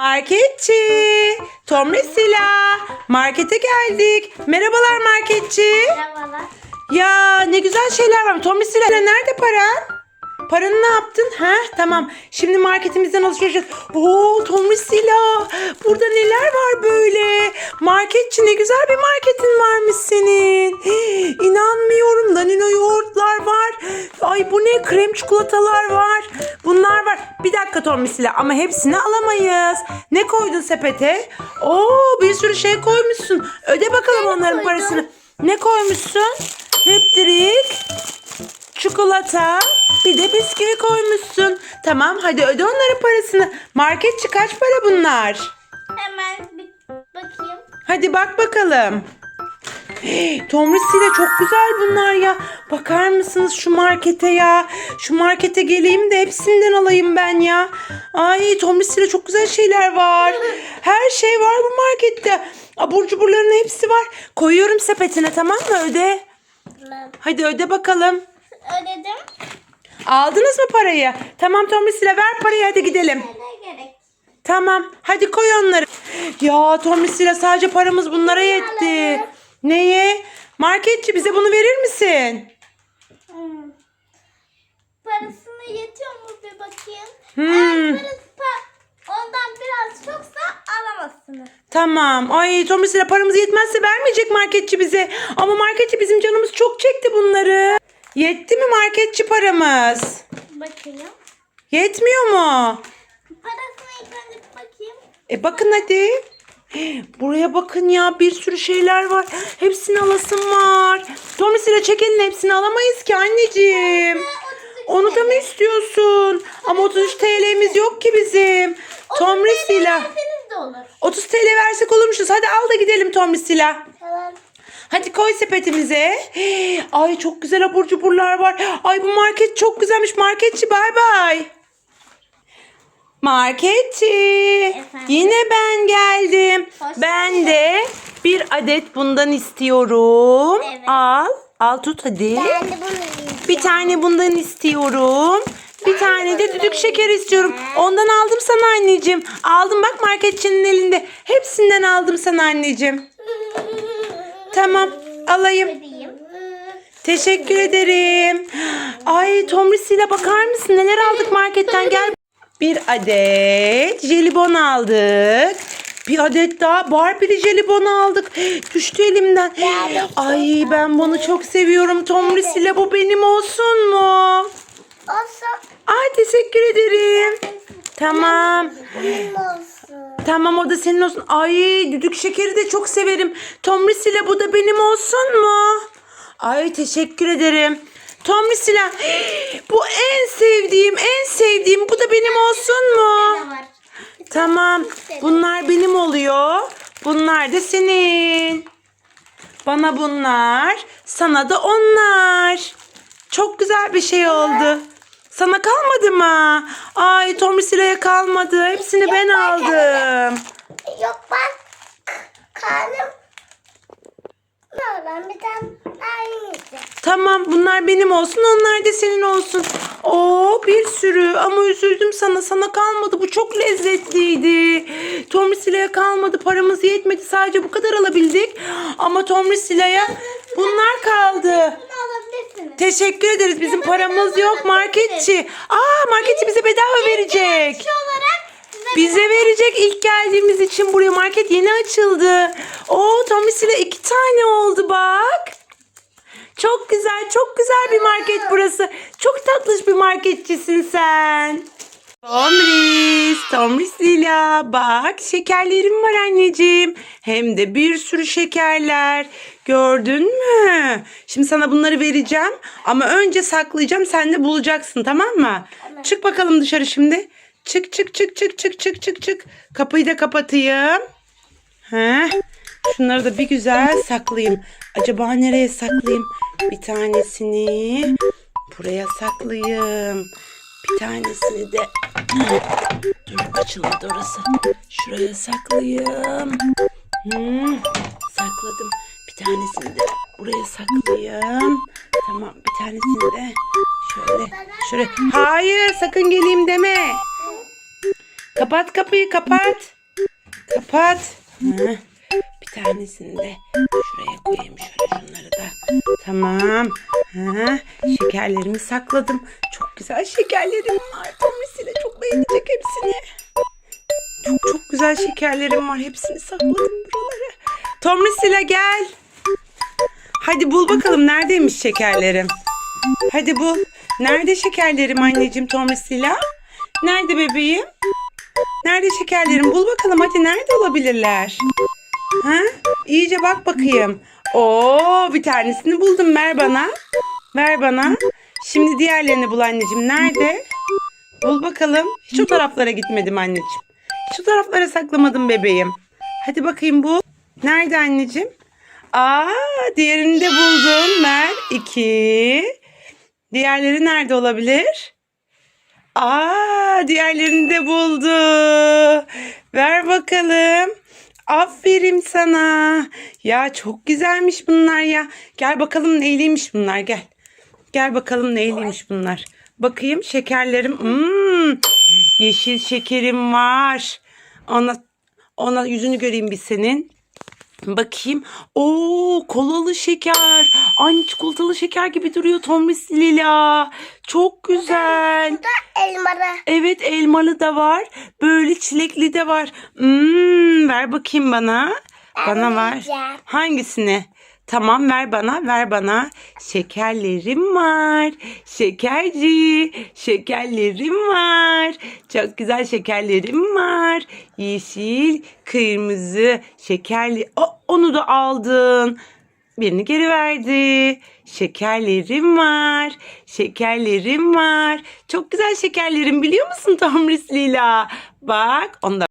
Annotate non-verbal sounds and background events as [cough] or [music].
Marketçi. Tomrisila. Markete geldik. Merhabalar marketçi. Merhabalar. Ya ne güzel şeyler var. Tomrisila nerede paran? Paranı ne yaptın? Ha tamam. Şimdi marketimizden alışveriş et. Oo Tomrisila. Burada neler var böyle? Marketçi ne güzel bir marketin varmış senin. Hii, [gasps] İnanmıyorum. Danino yoğurtlar var. Ay bu ne? Krem çikolatalar var. Dakika Tomrisila ama hepsini alamayız. Ne koydun sepete? Oo bir sürü şey koymuşsun. Öde bakalım onların koydum. parasını. Ne koymuşsun? Hüptrik çikolata, bir de bisküvi koymuşsun. Tamam hadi öde onların parasını. Marketçi kaç para bunlar? Hemen bir bakayım. Hadi bak bakalım. Hey, Tomris'le çok güzel bunlar ya. Bakar mısınız şu markete ya? Şu markete geleyim de hepsinden alayım ben ya. Ay Tomris'le çok güzel şeyler var. Her şey var bu markette. Abur cuburların hepsi var. Koyuyorum sepetine tamam mı öde? Tamam. Hadi öde bakalım. Ödedim. Aldınız mı parayı? Tamam Tomris'le ver parayı hadi gidelim. Ne gerek? Tamam hadi koy onları. Ya Tomris'le sadece paramız bunlara yetti. Neye? Marketçi bize bunu verir misin? Hmm. Parasını yetiyor mu bir bakayım. Hmm. Eğer parası pa- ondan biraz çoksa alamazsınız. Tamam. Ay Tomris'le paramız yetmezse vermeyecek marketçi bize. Ama marketçi bizim canımız çok çekti bunları. Yetti mi marketçi paramız? Bakayım. Yetmiyor mu? Parasını ilk bakayım. E bakın hadi. Buraya bakın ya bir sürü şeyler var. Hepsini alasım var. Tomris'le çekelim hepsini alamayız ki anneciğim. Ve 33 Onu da mı istiyorsun? Ama 33 TL'miz yok ki bizim. Tomris'le. verseniz de olur. 30 TL versek olurmuşuz. Hadi al da gidelim Tomris'le. Tamam. Hadi koy sepetimize. Ay çok güzel abur cuburlar var. Ay bu market çok güzelmiş. Marketçi bay bay. Marketçi. Efendim? Yine ben geldim. Hoş ben geldin. de bir adet bundan istiyorum. Evet. Al. Al tut hadi. Ben de bunu. Bir tane bundan istiyorum. Bir tane de düdük şeker istiyorum. Ondan aldım sana anneciğim. Aldım bak marketçinin elinde. Hepsinden aldım sana anneciğim. [laughs] Tamam alayım. Teşekkür ederim. Ay Tomris'ile bakar mısın? Neler aldık marketten gel. Bir adet jelibon aldık. Bir adet daha Barbie'li jelibon aldık. Düştü elimden. Ay ben bunu çok seviyorum. Tomris'ile bu benim olsun mu? Olsun. Ay teşekkür ederim. Tamam. Benim olsun. Tamam o da senin olsun. Ay düdük şekeri de çok severim. Tomris ile bu da benim olsun mu? Ay teşekkür ederim. Tomris ile bu en sevdiğim en sevdiğim bu da benim olsun mu? Tamam bunlar benim oluyor. Bunlar da senin. Bana bunlar sana da onlar. Çok güzel bir şey oldu. Sana kalmadı mı? Ay Tomris ile'ye kalmadı. Hepsini ben aldım. Yok ben karnım. Ben bir tane yiyeceğim. Tamam bunlar benim olsun onlar da senin olsun. Oo bir sürü ama üzüldüm sana sana kalmadı bu çok lezzetliydi. Tomrisile'ye kalmadı paramız yetmedi sadece bu kadar alabildik. Ama Tomrisile'ye bunlar kaldı. Teşekkür ederiz bizim paramız yok marketçi. Aa marketçi bize bedava verecek. Bize verecek ilk geldiğimiz için buraya market yeni açıldı. Oo Tommy'siyle iki tane oldu bak. Çok güzel, çok güzel bir market burası. Çok tatlış bir marketçisin sen. Tomris, Tomris Lila. Bak şekerlerim var anneciğim. Hem de bir sürü şekerler. Gördün mü? Şimdi sana bunları vereceğim. Ama önce saklayacağım. Sen de bulacaksın tamam mı? Çık bakalım dışarı şimdi. Çık çık çık çık çık çık çık çık. Kapıyı da kapatayım. Heh. Şunları da bir güzel saklayayım. Acaba nereye saklayayım? Bir tanesini buraya saklayayım. Bir tanesini de [clears throat] dur açılmadı orası. Şuraya saklayayım. Hmm, sakladım. Bir tanesini de buraya saklayayım. Tamam bir tanesini de şöyle şöyle. Hayır sakın geleyim deme. Kapat kapıyı kapat. Kapat. Hı. Tanesini de şuraya koyayım şöyle şunları da. Tamam. Ha, şekerlerimi sakladım. Çok güzel şekerlerim var. Tommy'siyle çok beğenecek hepsini. Çok çok güzel şekerlerim var. Hepsini sakladım buralara. Tommy'siyle gel. Hadi bul bakalım neredeymiş şekerlerim. Hadi bul. Nerede şekerlerim anneciğim Tommy'siyle? Nerede bebeğim? Nerede şekerlerim? Bul bakalım hadi nerede olabilirler? Ha? İyice bak bakayım. Oo, bir tanesini buldum. Ver bana. Ver bana. Şimdi diğerlerini bul anneciğim. Nerede? Bul bakalım. Hiç o taraflara gitmedim anneciğim. O taraflara saklamadım bebeğim. Hadi bakayım bul. Nerede anneciğim? Aa, diğerini de buldun. Ver. İki. Diğerleri nerede olabilir? Aa, diğerlerini de buldu. Ver bakalım. Aferin sana. Ya çok güzelmiş bunlar ya. Gel bakalım neyliymiş bunlar gel. Gel bakalım neyliymiş bunlar. Bakayım şekerlerim. Hmm, yeşil şekerim var. Ona ona yüzünü göreyim bir senin. Bakayım. Oo, kolalı şeker. Aynı çikolatalı şeker gibi duruyor Tomris Lila. Çok güzel. Bu da elmalı. Evet elmalı da var. Böyle çilekli de var. Hmm, ver bakayım bana. Bana ver. Hangisini? Tamam ver bana, ver bana. Şekerlerim var. Şekerci. Şekerlerim var. Çok güzel şekerlerim var. Yeşil, kırmızı, şekerli. O, onu da aldın. Birini geri verdi. Şekerlerim var. Şekerlerim var. Çok güzel şekerlerim biliyor musun Tomris Lila? Bak onu da